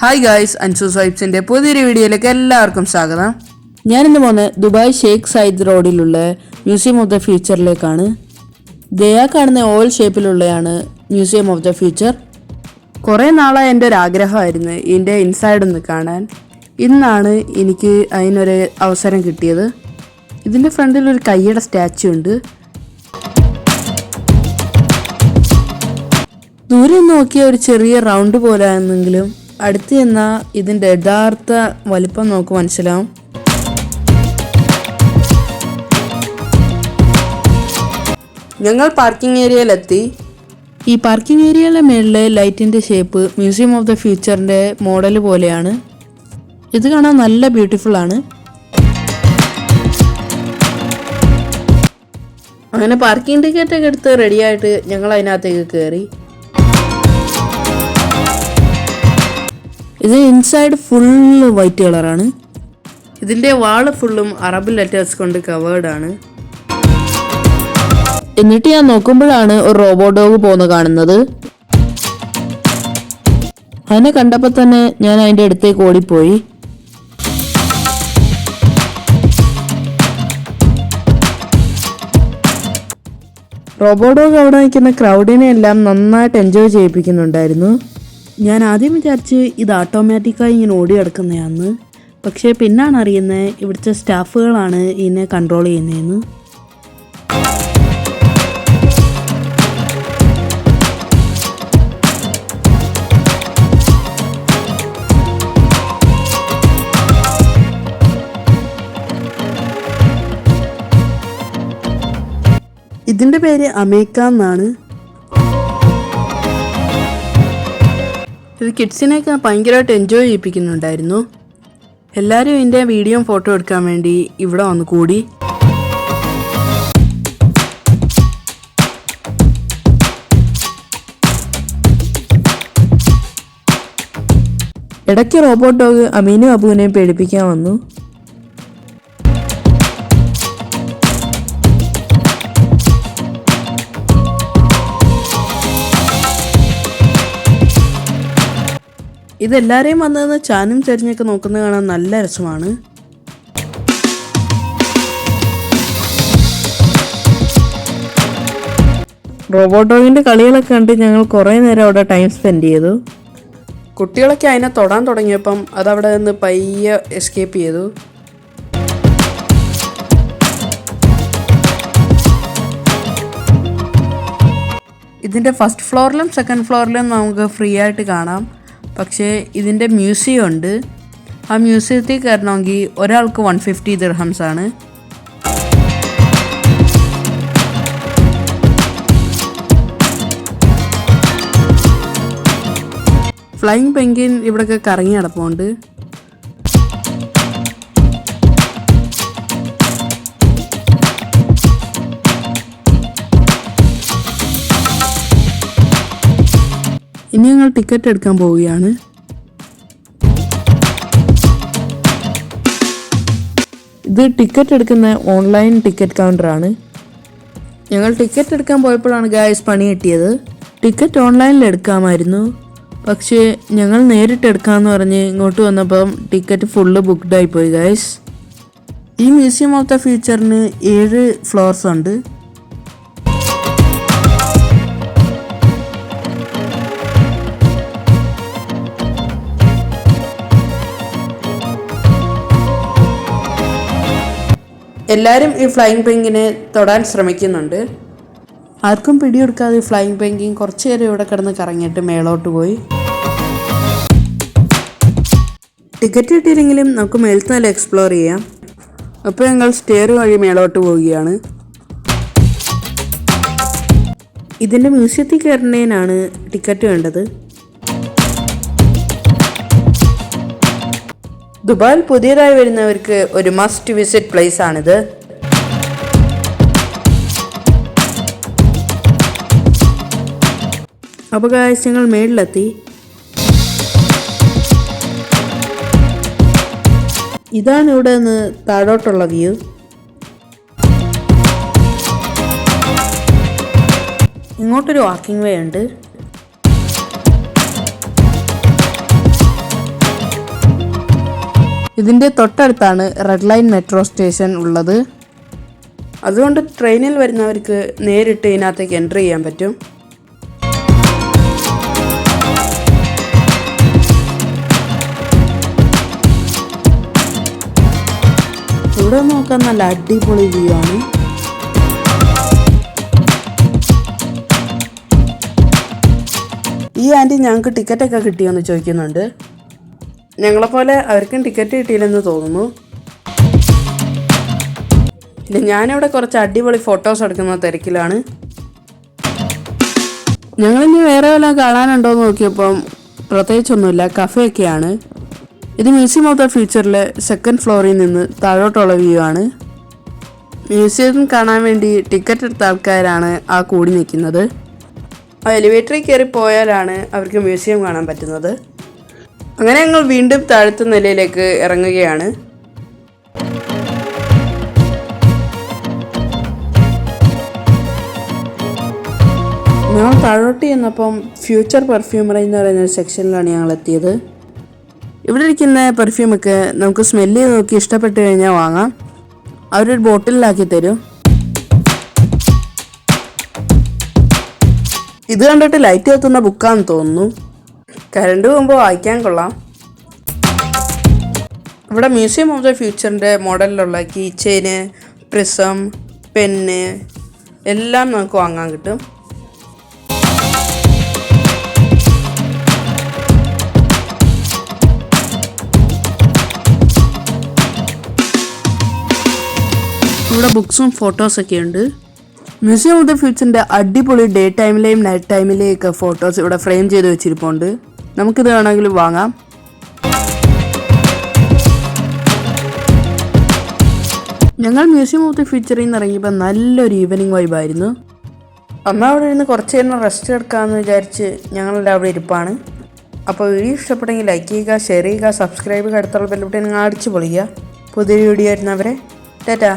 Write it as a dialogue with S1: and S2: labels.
S1: Hi guys Ansu സ്വൈപ്സിന്റെ പുതിയൊരു വീഡിയോയിലേക്ക് എല്ലാവർക്കും സ്വാഗതം.
S2: ഞാനിന്ന് പോകുന്നത് ദുബായ് ഷെയ്ഖ് സയ്യിദ് റോഡിലുള്ള മ്യൂസിയം ഓഫ് ദ ഫ്യൂച്ചറിലേക്കാണ്. ദയാ കാണുന്ന ഓൾ ഷേപ്പിലുള്ളതാണ് മ്യൂസിയം ഓഫ് ദ ഫ്യൂച്ചർ.
S1: കുറേ നാളായി എന്റെ ഒരു ആഗ്രഹമായിരുന്നു ഇതിന്റെ ഇൻസൈഡ് ഒന്ന് കാണാൻ. ഇന്നാണ് എനിക്ക് അതിനൊരു അവസരം കിട്ടിയത്. ഇതിന്റെ ഫ്രണ്ടിൽ ഒരു കയ്യുടെ സ്റ്റാച്ചു ഉണ്ട്.
S2: ദൂരെ നോക്കിയ ഒരു ചെറിയ റൗണ്ട് പോലെ ആണെങ്കിലും അടുത്ത് ചെന്നാൽ ഇതിന്റെ യഥാർത്ഥ വലിപ്പം നമുക്ക് മനസ്സിലാവും
S1: ഞങ്ങൾ പാർക്കിംഗ് ഏരിയയിലെത്തി
S2: ഈ പാർക്കിംഗ് ഏരിയയിലെ മേളിലെ ലൈറ്റിന്റെ ഷേപ്പ് മ്യൂസിയം ഓഫ് ദ ഫ്യൂച്ചറിന്റെ മോഡൽ പോലെയാണ്. ഇത് കാണാൻ നല്ല ബ്യൂട്ടിഫുൾ ആണ്.
S1: അങ്ങനെ പാർക്കിംഗ് ടിക്കറ്റ് ഒക്കെ എടുത്ത് റെഡിയായിട്ട് ഞങ്ങൾ അതിനകത്തേക്ക് കയറി
S2: ഇത് ഇൻസൈഡ് ഫുള്ള് വൈറ്റ് കളറാണ്
S1: ഇതിന്റെ വാൾ ഫുള്ളും അറബ് ലെറ്റേഴ്സ് കൊണ്ട് കവേർഡ് ആണ്.
S2: എന്നിട്ട് ഞാൻ നോക്കുമ്പോഴാണ് ഒരു റോബോട്ട് ഡോഗ് പോകുന്ന കാണുന്നത്. അതിനെ കണ്ടപ്പോൾ തന്നെ ഞാൻ അതിന്റെ അടുത്തേക്ക് ഓടിപ്പോയി. റോബോട്ട് ഡോഗ് അവിടെ നിൽക്കുന്ന ക്രൗഡിനെ എല്ലാം നന്നായിട്ട് എൻജോയ് ചെയ്യിപ്പിക്കുന്നുണ്ടായിരുന്നു. ഞാൻ ആദ്യം വിചാരിച്ച് ഇത് ഓട്ടോമാറ്റിക്കായി ഇങ്ങനെ ഓടി കിടക്കുന്നതാന്ന് പക്ഷേ പിന്നാണ് അറിയുന്നത് ഇവിടുത്തെ സ്റ്റാഫുകളാണ് ഇതിനെ കൺട്രോൾ ചെയ്യുന്നതെന്ന്
S1: ഇതിന്റെ പേര് അമേക്ക എന്നാണ്. ഇത് കിഡ്സിനെയൊക്കെ ഭയങ്കരമായിട്ട് എൻജോയ് ചെയ്യിപ്പിക്കുന്നുണ്ടായിരുന്നു. എല്ലാവരും ഇതിന്റെ വീഡിയോയും ഫോട്ടോ എടുക്കാൻ വേണ്ടി ഇവിടെ വന്ന് കൂടി
S2: ഇടയ്ക്ക് റോബോട്ട് ഡോഗ് അമീനും അബുവിനെയും പേടിപ്പിക്കാൻ വന്നു.
S1: ഇതെല്ലാവരെയും വന്നതെന്ന് ചാനും ചരിഞ്ഞൊക്കെ നോക്കുന്നത് കാണാൻ നല്ല രസമാണ്.
S2: റോബോട്ടോയിന്റെ കളികളൊക്കെ കണ്ട് ഞങ്ങൾ കുറേ നേരം അവിടെ ടൈം സ്പെൻഡ് ചെയ്തു.
S1: കുട്ടികളൊക്കെ അതിനെ തൊടാൻ തുടങ്ങിയപ്പം അതവിടെ നിന്ന് പയ്യെ എസ്കേപ്പ് ചെയ്തു. ഇതിന്റെ ഫസ്റ്റ് ഫ്ലോറിലും സെക്കൻഡ് ഫ്ലോറിലും നമുക്ക് ഫ്രീ ആയിട്ട് കാണാം. പക്ഷേ ഇതിന്റെ മ്യൂസിയം ഉണ്ട് ആ മ്യൂസിയത്തിൽ കയറണമെങ്കിൽ ഒരാൾക്ക് വൺ ഫിഫ്റ്റി ദിർഹംസ് ആണ്. ഫ്ലൈയിങ് പെങ്കിൻ ഇവിടെയൊക്കെ കറങ്ങി നടപ്പുണ്ട്. ഇനി ഞങ്ങൾ ടിക്കറ്റ് എടുക്കാൻ പോവുകയാണ്.
S2: ഇത് ടിക്കറ്റ് എടുക്കുന്ന ഓൺലൈൻ ടിക്കറ്റ് കൗണ്ടറാണ്
S1: ഞങ്ങൾ ടിക്കറ്റ് എടുക്കാൻ പോയപ്പോഴാണ് ഗായസ് പണി കിട്ടിയത്.
S2: ടിക്കറ്റ് ഓൺലൈനിൽ എടുക്കാമായിരുന്നു. പക്ഷേ ഞങ്ങൾ നേരിട്ട് എടുക്കാമെന്ന് പറഞ്ഞ് ഇങ്ങോട്ട് വന്നപ്പം ടിക്കറ്റ് ഫുള്ള് ബുക്ക്ഡായി പോയി ഗായസ്
S1: ഈ മ്യൂസിയം ഓഫ് ദ ഫ്യൂച്ചറിന് ഏഴ് ഫ്ലോർസ് ഉണ്ട്. എല്ലാവരും ഈ ഫ്ലൈയിങ് പെങ്കിനെ തൊടാൻ ശ്രമിക്കുന്നുണ്ട്. ആർക്കും പിടിയെടുക്കാതെ ഫ്ലൈയിങ് പെങ്കിൻ കുറച്ച് നേരം ഇവിടെ കിടന്ന് കറങ്ങിയിട്ട് മേളോട്ട് പോയി. ടിക്കറ്റ് കിട്ടിയില്ലെങ്കിലും നമുക്ക് മേളത്ത് നല്ല എക്സ്പ്ലോർ ചെയ്യാം. അപ്പോൾ ഞങ്ങൾ സ്റ്റെയർ വഴി മേളോട്ട് പോവുകയാണ്. ഇതിന്റെ മ്യൂസിയത്തിൽ കയറുന്നതിനാണ് ടിക്കറ്റ് വേണ്ടത്. ദുബായിൽ പുതിയതായി വരുന്നവർക്ക് ഒരു മസ്റ്റ് വിസിറ്റ് പ്ലേസ് ആണിത്. ഞങ്ങൾ മേളിലെത്തി. ഇതാണ് ഇവിടെ നിന്ന് താഴോട്ടുള്ള വ്യൂ. ഇങ്ങോട്ടൊരു വാക്കിംഗ് വേ ഉണ്ട്.
S2: ഇതിന്റെ തൊട്ടടുത്താണ് റെഡ് ലൈൻ മെട്രോ സ്റ്റേഷൻ ഉള്ളത്.
S1: അതുകൊണ്ട് ട്രെയിനിൽ വരുന്നവർക്ക് നേരിട്ട് ഇതിനകത്തേക്ക് എന്റർ ചെയ്യാൻ പറ്റും.
S2: ഇവിടെ നോക്കാൻ നല്ല അടിപൊളി വ്യൂ ആണ്.
S1: ഈ ആന്റി ഞങ്ങൾക്ക് ടിക്കറ്റൊക്കെ കിട്ടിയോന്ന് ചോദിക്കുന്നുണ്ട്. ഞങ്ങളെപ്പോലെ അവർക്കും ടിക്കറ്റ് കിട്ടിയില്ലെന്ന് തോന്നുന്നു. പിന്നെ ഞാനിവിടെ കുറച്ച് അടിപൊളി ഫോട്ടോസ് എടുക്കുന്ന തിരക്കിലാണ്.
S2: ഞങ്ങളിനി വേറെ വല്ല കാണാനുണ്ടോ എന്ന് നോക്കിയപ്പം പ്രത്യേകിച്ചൊന്നുമില്ല കഫേയൊക്കെയാണ് ഇത് മ്യൂസിയം ഓഫ് ദ ഫ്യൂച്ചറിലെ സെക്കൻഡ് ഫ്ലോറിൽ നിന്ന് താഴോട്ടുള്ള വ്യൂ ആണ്.
S1: മ്യൂസിയം കാണാൻ വേണ്ടി ടിക്കറ്റ് എടുത്ത ആൾക്കാരാണ് ആ കൂടി നിൽക്കുന്നത്. എലിവേറ്ററിൽ കയറി പോയാലാണ് അവർക്ക് മ്യൂസിയം കാണാൻ പറ്റുന്നത്. അങ്ങനെ ഞങ്ങൾ വീണ്ടും താഴത്തെ നിലയിലേക്ക് ഇറങ്ങുകയാണ്.
S2: ഞങ്ങൾ താഴോട്ട് ചെന്നപ്പം ഫ്യൂച്ചർ പെർഫ്യൂമറി എന്ന് പറയുന്ന ഒരു സെക്ഷനിലാണ് ഞങ്ങൾ എത്തിയത്.
S1: ഇവിടെ ഇരിക്കുന്ന പെർഫ്യൂമൊക്കെ നമുക്ക് സ്മെല്ല് നോക്കി ഇഷ്ടപ്പെട്ട് കഴിഞ്ഞാൽ വാങ്ങാം. അവരൊരു ബോട്ടിലാക്കി തരും. ഇത് കണ്ടിട്ട് ലൈറ്റ് കത്തുന്ന ബുക്കാന്ന് തോന്നുന്നു. കറണ്ട് പോകുമ്പോൾ വായിക്കാൻ കൊള്ളാം. ഇവിടെ മ്യൂസിയം ഓഫ് ദ ഫ്യൂച്ചറിന്റെ മോഡലിലുള്ള കീ ചെയിന് പ്രിസം പെന്ന് എല്ലാം നമുക്ക് വാങ്ങാൻ കിട്ടും. ഇവിടെ ബുക്സും ഫോട്ടോസൊക്കെ ഉണ്ട്. മ്യൂസിയം ഓഫ് ദ ഫ്യൂച്ചറിന്റെ അടിപൊളി ഡേ ടൈമിലെയും നൈറ്റ് ടൈമിലെയും ഒക്കെ ഫോട്ടോസ് ഇവിടെ ഫ്രെയിം ചെയ്ത് വെച്ചിരിപ്പുണ്ട്. നമുക്കിത് വേണമെങ്കിലും വാങ്ങാം. ഞങ്ങൾ മ്യൂസിയം ഓഫ് ദി ഫ്യൂച്ചറിൽ നിന്ന് ഇറങ്ങിയപ്പോൾ നല്ലൊരു ഈവനിങ് വൈബായിരുന്നു. അമ്മ അവിടെ ഇരുന്ന് കുറച്ച് നേരം റെസ്റ്റ് എടുക്കാമെന്ന് വിചാരിച്ച് ഞങ്ങളുടെ അവിടെ ഇരിപ്പാണ്. അപ്പോൾ വീഡിയോ ഇഷ്ടപ്പെട്ടെങ്കിൽ ലൈക്ക് ചെയ്യുക ഷെയർ ചെയ്യുക സബ്സ്ക്രൈബ് ചെയ്യുക അടുത്തുള്ള ബെല്ലുപൊട്ടി നിങ്ങൾ അടിച്ചു പൊളിക്കുക. പുതിയ വീഡിയോ ആയിരുന്നവരെ ടാറ്റാ.